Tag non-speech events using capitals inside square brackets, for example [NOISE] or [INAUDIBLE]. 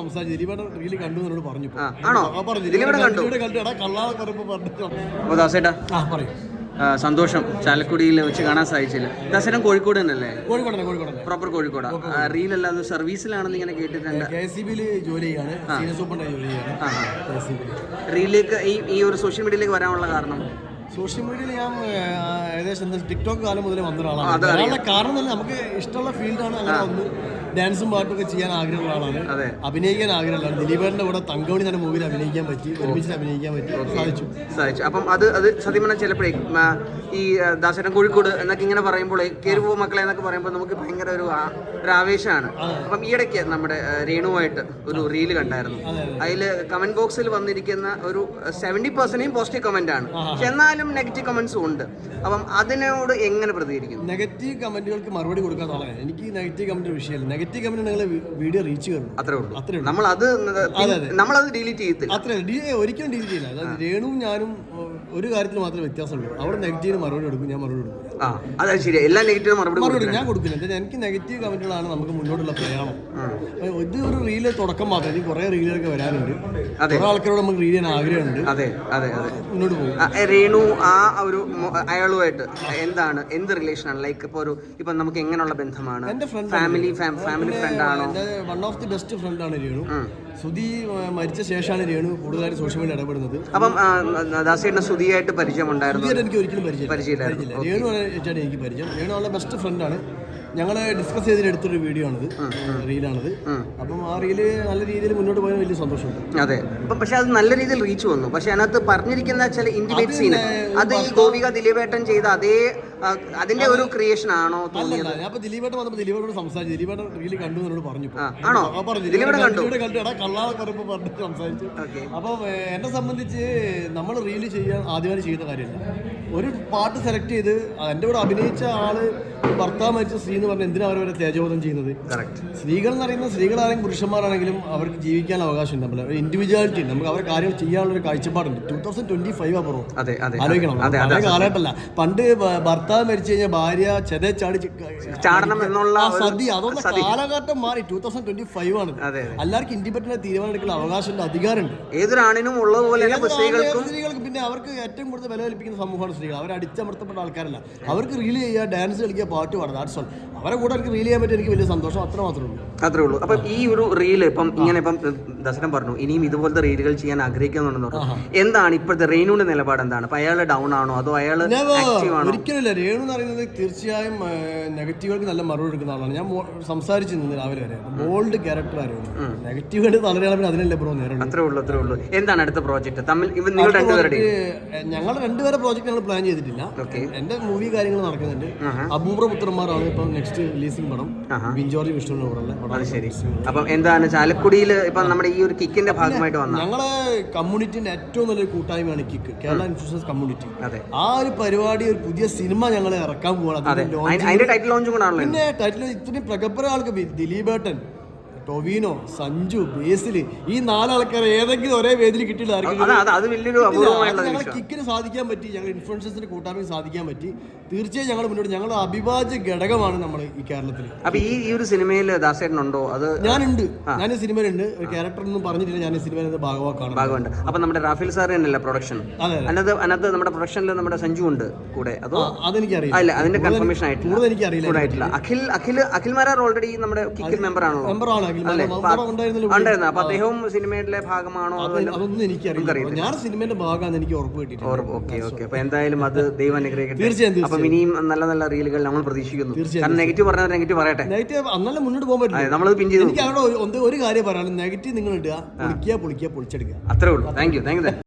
സംസാരിച്ചു. കണ്ടു എന്നോട് പറഞ്ഞു ആണോ? കണ്ടു? അപ്പോൾ ദാസേട്ടാ. ആ പറയും. സന്തോഷം. ചാലക്കുടിയിൽ വെച്ച് കാണാൻ സാധിച്ചില്ല. ദാസേട്ടൻ കോഴിക്കോട് തന്നെയല്ലേ? കോഴിക്കോട് കോഴിക്കോട് പ്രോപ്പർ കോഴിക്കോടാ. റീലല്ലാതെ സർവീസിലാണെന്ന് ഇങ്ങനെ കേട്ടിട്ടുണ്ട്. കെ എസ് ജോലി ചെയ്യാണ്. സീനിയർ സൂപ്രണ്ടായി ജോലി ചെയ്യാണ്. റീലിലേക്ക് ഈ ഈ ഒരു സോഷ്യൽ മീഡിയയിലേക്ക് വരാനുള്ള കാരണം? സോഷ്യൽ മീഡിയയിൽ ഞാൻ ഏകദേശം ടിക്ടോക്ക് കാലം മുതലേ വന്ന ഒരാളാണ് വരാനുള്ള കാരണം തന്നെ നമുക്ക് ഇഷ്ടമുള്ള ഫീൽഡാണ് അങ്ങനെ വന്ന്. ഡാൻസും പാട്ടും ഒക്കെ ചെയ്യാൻ ആഗ്രഹമുള്ള ആളാണ്. അഭിനയിക്കാൻ ആഗ്രഹമുള്ളതാണ് ദിലീപറിന്റെ കൂടെ തങ്കമണി തന്നെ മൂവിയിൽ അഭിനയിക്കാൻ പറ്റി ഒരുമിച്ച് അഭിനയിക്കാൻ പറ്റി. സാധിച്ചു. സാധിച്ചു. അപ്പം അത് അത് സത്യം പറഞ്ഞാൽ ചിലപ്പോഴേ ഈ ദാസരം കോഴിക്കോട് എന്നൊക്കെ ഇങ്ങനെ പറയുമ്പോൾ കേരുവ മക്കളെ എന്നൊക്കെ പറയുമ്പോൾ നമുക്ക് ഭയങ്കര ഒരു ഒരു ആവേശമാണ്. അപ്പം ഈയിടയ്ക്ക് നമ്മുടെ രേണുവായിട്ട് ഒരു റീൽ കണ്ടായിരുന്നു. അതിൽ കമന്റ് ബോക്സിൽ വന്നിരിക്കുന്ന ഒരു സെവന്റി പെർസെന്റേയും പോസിറ്റീവ് കമന്റ് ആണ്. പക്ഷെ എന്നാലും നെഗറ്റീവ് കമന്റ്സും ഉണ്ട്. അപ്പം അതിനോട് എങ്ങനെ പ്രതികരിക്കുന്നു? നെഗറ്റീവ് കമന്റുകൾക്ക് മറുപടി കൊടുക്കാൻ ആളാണ് എനിക്ക് നെഗറ്റീവ് കമന്റ് വിഷയമില്ല. നെഗറ്റീവ് കമന്റ് നിങ്ങൾ വീഡിയോ റീച്ച് കയറും അത്രേ ഉള്ളൂ. അത്രേ ഉള്ളൂ. നമ്മൾ അത് നമ്മളത് ഡിലീറ്റ് ചെയ്യത്തില്ല. അത്രേ ഒരിക്കലും ഡിലീറ്റ് ചെയ്യില്ല. അതായത് രേണുവും ഞാനും ഒരു കാര്യത്തിൽ മാത്രമേ വ്യത്യാസമുള്ളൂ. അവിടെ നെഗറ്റീവ് മറുപടി കൊടുക്കും ഞാൻ മറുപടി കൊടുക്കില്ല. ആ അതാ ശരി എല്ലാ നെഗറ്റീവ് മറുപടി മറുപടി കൊടുക്കും ഞാൻ കൊടുക്കില്ല. എന്താ എനിക്ക് നെഗറ്റീവ് കമന്റുകളാണ് നമുക്ക് മുന്നോട്ടുള്ള പ്രയാണം. ഇത് ഒരു റീൽ തുടക്കം മാത്രം. ഇനി കുറെ റീലുകളൊക്കെ വരാനുണ്ട്. കുറെ ആൾക്കാരോട് നമുക്ക് റീൽ ചെയ്യാൻ ആഗ്രഹമുണ്ട്. അതെ അതെ അതെ. മുന്നോട്ട് പോകും. രേണു ആ ഒരു അയാളുമായിട്ട് എന്താണ്? എന്ത് റിലേഷൻ ആണ്? ലൈക്ക് ഇപ്പോൾ ഒരു ഇപ്പൊ നമുക്ക് എങ്ങനെയുള്ള ബന്ധമാണ്? എന്റെ ഫ്രണ്ട് ഫാമിലി ഫാമിലി ഫ്രണ്ട് ആണോ? വൺ ഓഫ് ദി ബെസ്റ്റ് ഫ്രണ്ടാണ് രേണു. സുധി മരിച്ച ശേഷമാണ് രേണു കൂടുതലായിട്ട് സോഷ്യൽ മീഡിയ ഇടപെടുന്നത്. അപ്പം ദാസേട്ടൻ ദാസേട്ടന് സുധിയായിട്ട് പരിചയമുണ്ടായിരുന്നു ഉണ്ടായിരുന്നു എനിക്ക് ഒരിക്കലും പരിചയം പരിചയമില്ലായിരുന്നു. രേണു ആയിട്ടാണ് എനിക്ക് പരിചയം. രേണു അവളുടെ ബെസ്റ്റ് ഫ്രണ്ടാണ് ഞങ്ങൾ ഡിസ്കസ് ചെയ്തിട്ട് എടുത്തൊരു വീഡിയോ ആണിത്. റീലാണിത്. അപ്പം ആ റീൽ നല്ല രീതിയിൽ മുന്നോട്ട് പോയാൽ വലിയ സന്തോഷമുണ്ട്. അതെ. അപ്പം പക്ഷെ അത് നല്ല രീതിയിൽ റീച്ച് വന്നു. പക്ഷെ അതിനകത്ത് പറഞ്ഞിരിക്കുന്ന ചില ഇന്റിമേറ്റ് സീൻ അത് ഈ ഗോപിക ദിലീപേട്ടൻ ചെയ്ത അതേ അതിന്റെ ഒരു ക്രിയേഷൻ ആണോ തോന്നിയത്? അപ്പൊ ഞാൻ ഇപ്പൊ ദിലീപേട്ടൻ വന്നപ്പോൾ ദിലീപേട്ടോട് സംസാരിച്ചു. ദിലീപേട്ടൻ റീൽ കണ്ടു എന്നോട് പറഞ്ഞു. ആണോ? ആ, പറഞ്ഞു ദിലീപേട്ടൻ കണ്ടു? കള്ളാതെ പറയുമ്പോൾ സംസാരിച്ചു. അപ്പൊ എന്നെ സംബന്ധിച്ച് നമ്മൾ റീൽ ചെയ്യാൻ ആദ്യമായി ചെയ്യുന്ന കാര്യമില്ല. ഒരു പാട്ട് സെലക്ട് ചെയ്ത് എന്റെ കൂടെ അഭിനയിച്ച ആൾ ഭർത്താവ് മരിച്ച സ്ത്രീ എന്ന് പറഞ്ഞാൽ എന്തിനാ അവരവരെ തേജോധം ചെയ്യുന്നത്? സ്ത്രീകൾ എന്ന് പറയുന്ന സ്ത്രീകളാണെങ്കിലും പുരുഷന്മാരാണെങ്കിലും അവർക്ക് ജീവിക്കാൻ അവകാശം ഉണ്ട്. ഒരു ഇൻഡിവിജ്വാലിറ്റി ഉണ്ട്. നമുക്ക് അവരെ കാര്യങ്ങൾ ചെയ്യാനുള്ള ഒരു കാഴ്ചപ്പാടുണ്ട്. ടൂ തൗസൻഡ് ട്വന്റി ഫൈവ് അപ്പുറം ആലോചിക്കണം. കാലഘട്ടമല്ല. പണ്ട് ഭർത്താവ് മരിച്ചു കഴിഞ്ഞാൽ ഭാര്യ ചെതേ ചാടി ചാടണം എന്നുള്ള സതി. അതൊന്നും കാലഘട്ടം മാറി. ടൂ തൗസൻഡ് ട്വന്റി ഫൈവ് ആണ് എല്ലാവർക്കും ഇൻഡിപെൻഡന്റ് തീരുമാനം എടുക്കുന്ന അവകാശമുണ്ട്. അധികാരമുണ്ട്. ഏതൊരാണിനും ഏത് സ്ത്രീകൾക്കും സ്ത്രീകൾക്ക് പിന്നെ അവർക്ക് ഏറ്റവും കൂടുതൽ വില കൽപ്പിക്കുന്ന സമൂഹമാണ് സ്ത്രീകൾ. അവർ അടിച്ചമർത്തപ്പെട്ട ആൾക്കാരല്ല. അവർക്ക് റീൽ ചെയ്യുക ഡാൻസ് കളിക്കുക പാട്ട് പാടുക. ദാറ്റ്സ് ഓൾ അവരെ കൂടെ എനിക്ക് റീൽ ചെയ്യാൻ പറ്റും എനിക്ക് വലിയ സന്തോഷം അത്ര മാത്രമേ ഉള്ളൂ. അത്രേ ഉള്ളൂ. അപ്പം ഈ ഒരു റീൽ ഇപ്പം ഇങ്ങനെ ഇപ്പം ദർശനം പറഞ്ഞു ഇനിയും ഇതുപോലത്തെ റീലുകൾ ചെയ്യാൻ ആഗ്രഹിക്കുന്നുണ്ടെന്ന് പറഞ്ഞു. എന്താണ് ഇപ്പോഴത്തെ റെയിനുവിന്റെ നിലപാട് എന്താണ്? അപ്പൊ അയാൾ ഡൗൺ ആണോ? അതോ അയാൾ ഒരിക്കലും റേണു രേണു എന്ന് പറയുന്നത് തീർച്ചയായും നെഗറ്റീവുകൾക്ക് നല്ല മറുപടി എടുക്കുന്ന ആളാണ്. ഞാൻ സംസാരിച്ചിരുന്നത് രാവിലെ വരെ. ബോൾഡ് ക്യാരക്ടർ ആയിരുന്നു. നെഗറ്റീവ് വളരെ അളവിൽ അതിനല്ലേ ബ്രോ നേരം അത്രേ ഉള്ളൂ അത്രേ ഉള്ളൂ. എന്താണ് അടുത്ത പ്രോജക്റ്റ് തമ്മിൽ ഇവ നിങ്ങൾ രണ്ടുപേരുടെ ഞങ്ങൾ രണ്ടുപേരെ പ്രോജക്റ്റ് ഞങ്ങൾ പ്ലാൻ ചെയ്തിട്ടില്ല. എന്റെ മൂവി കാര്യങ്ങൾ നടക്കുന്നുണ്ട്. അപൂർവ പുത്രന്മാരാണ് ഇപ്പൊ നെക്സ്റ്റ് റിലീസിംഗ് പടം. ബിൻജോർജ് വിഷ്ണുവിന്റെ കൂടെ അപ്പം എന്താണ് ചാലക്കുടിയിൽ ഇപ്പൊ നമ്മുടെ ഈ ഒരു കിക്കിന്റെ ഭാഗമായിട്ട് വന്നത് ഞങ്ങളെ കമ്മ്യൂണിറ്റിന്റെ ഏറ്റവും നല്ലൊരു കൂട്ടായ്മയാണ് കിക്ക് കേരള ഇൻഫ്ലുവൻസ് കമ്മ്യൂണിറ്റി അതെ. ആ ഒരു പരിപാടി ഒരു പുതിയ സിനിമ ഞങ്ങൾ ഇറക്കാൻ പോകണം അതിന്റെ ടൈറ്റിൽ ലോഞ്ചും കൂടെ പിന്നെ ടൈറ്റിൽ ഇത്രയും പ്രഗത്ഭര ആൾക്ക് ദിലീപേട്ടൻ ടൊവിനോ സഞ്ജു ബേസിൽ ഈ നാലാൾക്കാരെ ഏതെങ്കിലും ഒരേ വേദിയിൽ കിട്ടിയില്ല. കിക്കിന് സാധിക്കാൻ പറ്റി ഞങ്ങൾ ഇൻഫ്ലുവൻസസിന് കൂട്ടായ്മ സാധിക്കാൻ പറ്റി. തീർച്ചയായും ഞങ്ങൾ മുന്നോട്ട് ഞങ്ങളുടെ അഭിഭാജ്യ ഘടകമാണ് നമ്മൾ ഈ കേരളത്തിൽ അപ്പൊ ഈ ഈ ഒരു സിനിമയിൽ ദാസേട്ടൻ ഉണ്ടോ? അത് ഞാനുണ്ട്. ഞാൻ ഈ സിനിമയിലുണ്ട്. ഒരു ക്യാരക്ടർ ഒന്നും പറഞ്ഞിട്ടില്ല. ഞാൻ ഈ സിനിമയിൽ ഭാഗവാക്കാണ് ഭാഗമുണ്ട്. അപ്പൊ നമ്മുടെ റാഫിൽ സാർ തന്നെയല്ല പ്രൊഡക്ഷൻ അതിനകത്ത് അതിനകത്ത് നമ്മുടെ പ്രൊഡക്ഷനിൽ നമ്മുടെ സഞ്ജു ഉണ്ട് കൂടെ. അതോ? അതെനിക്കറിയില്ല. അല്ല അതിന്റെ കൺഫർമേഷൻ ആയിട്ടില്ല. എനിക്കറിയില്ല. അഖിൽ അഖിൽ അഖിൽ മാരാർ ഓൾറെഡി നമ്മുടെ കിക്കിൽ മെമ്പർ ആണല്ലോ. മെമ്പർ ഉണ്ടായിരുന്നല്ലോ ഉണ്ടായിരുന്നു. അപ്പൊ അദ്ദേഹവും സിനിമയിലെ ഭാഗമാണോ അതോ അത് അതൊന്നും എനിക്കറിയില്ല. ഞാൻ സിനിമയുടെ ഭാഗമാണെന്ന് എനിക്ക് ഉറപ്പ് കിട്ടിയിട്ടുണ്ട് ഓക്കെ ഓക്കെ. അപ്പൊ എന്തായാലും അത് [LAUGHS] ദൈവം അനുഗ്രഹിക്കട്ടെ. തീർച്ചയായും അപ്പൊ ഇനിയും നല്ല നല്ല റീലുകൾ നമ്മൾ പ്രതീക്ഷിക്കുന്നു. കാരണം നെഗറ്റീവ് പറഞ്ഞാൽ നെഗറ്റീവ് പറയട്ടെ. നെഗറ്റീവ് അന്നല്ല മുന്നോട്ട് പോകാൻ പറ്റില്ല? നമ്മൾ പിൻ ചെയ്തു. എനിക്ക് അവിടെ ഒരു- ഒരു കാര്യം പറയാനുള്ളത്. നെഗറ്റീവ് നിങ്ങൾ ഇടുക പൊളിക്കുക പൊളിക്കുക പൊളിച്ചെടുക്കുക. അത്രേ ഉള്ളൂ. Thank you thank you